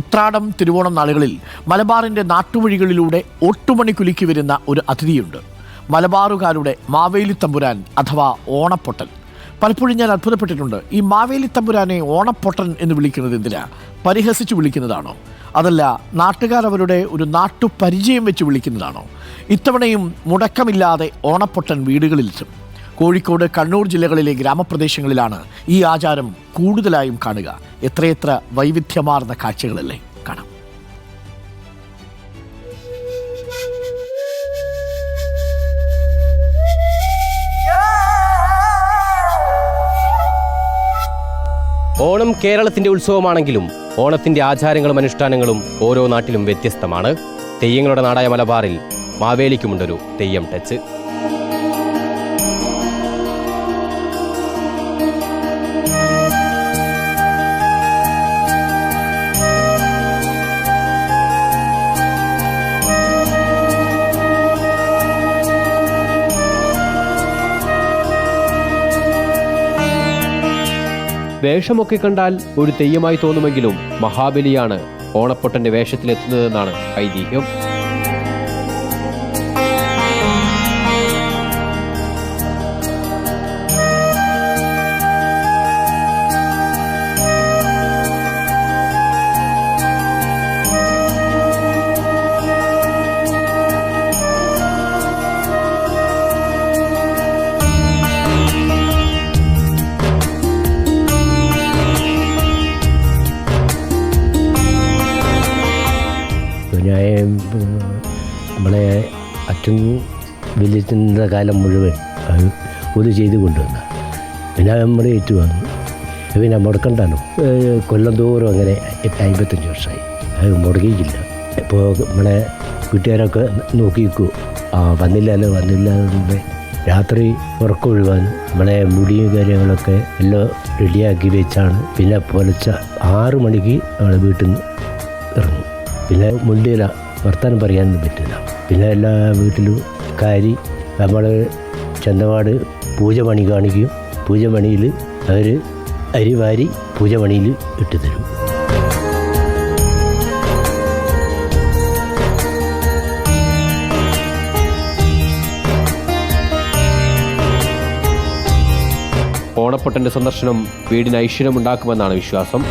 ഉത്രാടം തിരുവോണം നാളുകളിൽ മലബാറിന്റെ നാട്ടുവഴികളിലൂടെ ഒട്ടുമണി കുലുക്കി വരുന്ന ഒരു അതിഥിയുണ്ട്. മലബാറുകാരുടെ മാവേലി തമ്പുരാൻ അഥവാ ഓണപ്പൊട്ടൻ പലപ്പോഴും ഞാൻ അത്ഭുതപ്പെട്ടിട്ടുണ്ട്. ഈ മാവേലി തമ്പുരാനെ ഓണപ്പൊട്ടൻ എന്ന് വിളിക്കുന്നത് എന്തിനാ? പരിഹസിച്ച് വിളിക്കുന്നതാണോ? അതല്ല നാട്ടുകാർ അവരുടെ ഒരു നാട്ടുപരിചയം വെച്ച് വിളിക്കുന്നതാണോ? ഇത്തവണയും മുടക്കമില്ലാതെ ഓണപ്പൊട്ടൻ വീടുകളിലെത്തും കോഴിക്കോട് കണ്ണൂർ ജില്ലകളിലെ ഗ്രാമപ്രദേശങ്ങളിലാണ് ഈ ആചാരം കൂടുതലായും കാണുക. എത്രയെത്ര വൈവിധ്യമാർന്ന കാഴ്ചകളല്ലേ? കാണാം. ഓണം കേരളത്തിന്റെ ഉത്സവമാണെങ്കിലും ഓണത്തിന്റെ ആചാരങ്ങളും അനുഷ്ഠാനങ്ങളും ഓരോ നാട്ടിലും വ്യത്യസ്തമാണ്. തെയ്യങ്ങളുടെ നാടായ മലബാറിൽ മാവേലിക്കുമുണ്ടൊരു തെയ്യം ടച്ച്. വേഷമൊക്കെ കണ്ടാൽ ഒരു തെയ്യമായി തോന്നുമെങ്കിലും മഹാബലിയാണ് ഓണപ്പൊട്ടന്റെ വേഷത്തിലെത്തുന്നതെന്നാണ് ഐതിഹ്യം. ഞാൻ നമ്മളെ അച്ഛൻ വലിയ കാലം മുഴുവൻ അത് ഒരു ചെയ്ത് കൊണ്ടുവന്ന. പിന്നെ നമ്മൾ ഏറ്റു വന്നു പിന്നെ മുടക്കണ്ടല്ലോ കൊല്ലം തോറും അങ്ങനെ അമ്പത്തഞ്ച് വർഷമായി അത് മുടങ്ങിയില്ല ഇപ്പോൾ നമ്മളെ വീട്ടുകാരൊക്കെ നോക്കി നിൽക്കൂ ആ വന്നില്ലല്ലോ വന്നില്ല രാത്രി ഉറക്കൊഴിവാൻ നമ്മളെ മുടിയും കാര്യങ്ങളൊക്കെ എല്ലാം റെഡിയാക്കി വെച്ചാണ്. പിന്നെ പുലച്ച ആറ് മണിക്ക് നമ്മളെ വീട്ടിൽ നിന്ന് ഇറങ്ങും പിന്നെ മുണ്ടിയില വർത്താനം പറയാനൊന്നും പറ്റില്ല. പിന്നെ എല്ലാ വീട്ടിലും കാരി നമ്മൾ ചന്തവാട് പൂജമണി കാണിക്കും. പൂജമണിയിൽ അവർ അരി വാരി പൂജമണിയിൽ ഇട്ട് തരും ഓണപ്പൊട്ടന്റെ സന്ദർശനം വീടിന് ഐശ്വര്യമുണ്ടാക്കുമെന്നാണ് വിശ്വാസം.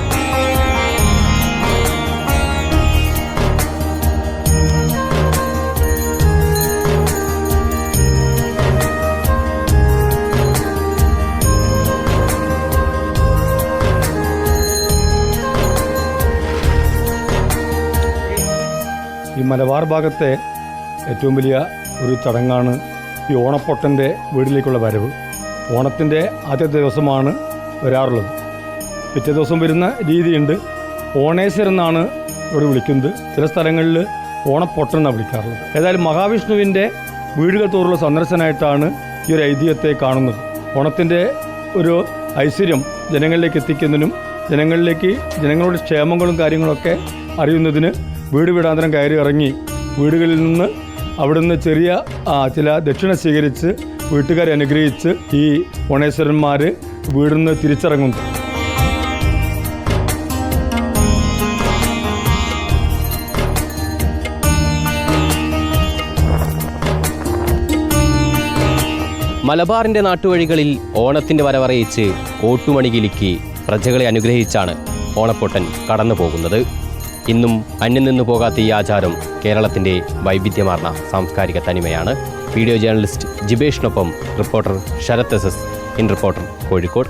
മലബാർ ഭാഗത്തെ ഏറ്റവും വലിയ ഒരു ചടങ്ങാണ് ഈ ഓണപ്പൊട്ടന്റെ വീട്ടിലേക്കുള്ള വരവ്. ഓണത്തിന്റെ ആദ്യത്തെ ദിവസമാണ് വരാറുള്ളത്. പിറ്റേ ദിവസം വരുന്ന രീതിയുണ്ട്. ഓണേശ്വർ എന്നാണ് ഇവിടെ വിളിക്കുന്നത്. ചില സ്ഥലങ്ങളിൽ ഓണപ്പൊട്ടൻ എന്നാണ് വിളിക്കാറുള്ളത്. ഏതായാലും മഹാവിഷ്ണുവിന്റെ വീടുകൾ തോറുള്ള സന്ദർശനമായിട്ടാണ് ഈ ഒരു ഐതിഹ്യത്തെ കാണുന്നത്. ഓണത്തിന്റെ ഒരു ഐശ്വര്യം ജനങ്ങളിലേക്ക് എത്തിക്കുന്നതിനും ജനങ്ങളിലേക്ക് ജനങ്ങളുടെ ക്ഷേമങ്ങളും കാര്യങ്ങളൊക്കെ അറിയുന്നതിന് വീട് വീടാന്തരം കയറി ഇറങ്ങി വീടുകളിൽ നിന്ന് അവിടുന്ന് ചെറിയ ചില ദക്ഷിണ സ്വീകരിച്ച് വീട്ടുകാരെ അനുഗ്രഹിച്ച് ഈ ഓണേശ്വരന്മാർ വീടിൽ തിരിച്ചിറങ്ങുന്നു. മലബാറിന്റെ നാട്ടുവഴികളിൽ ഓണത്തിന്റെ വരവറിയിച്ച് ഓട്ടുമണി കിലുക്കി പ്രജകളെ അനുഗ്രഹിച്ചാണ് ഓണപ്പൊട്ടൻ കടന്നു പോകുന്നത് ഇന്നും അന്യം നിന്നു പോകാത്ത ഈ ആചാരം കേരളത്തിന്റെ വൈവിധ്യമാർന്ന സാംസ്കാരിക തനിമയാണ്. Video journalist ജിബേഷിനൊപ്പം reporter Sarath S S in reporter Kozhikode.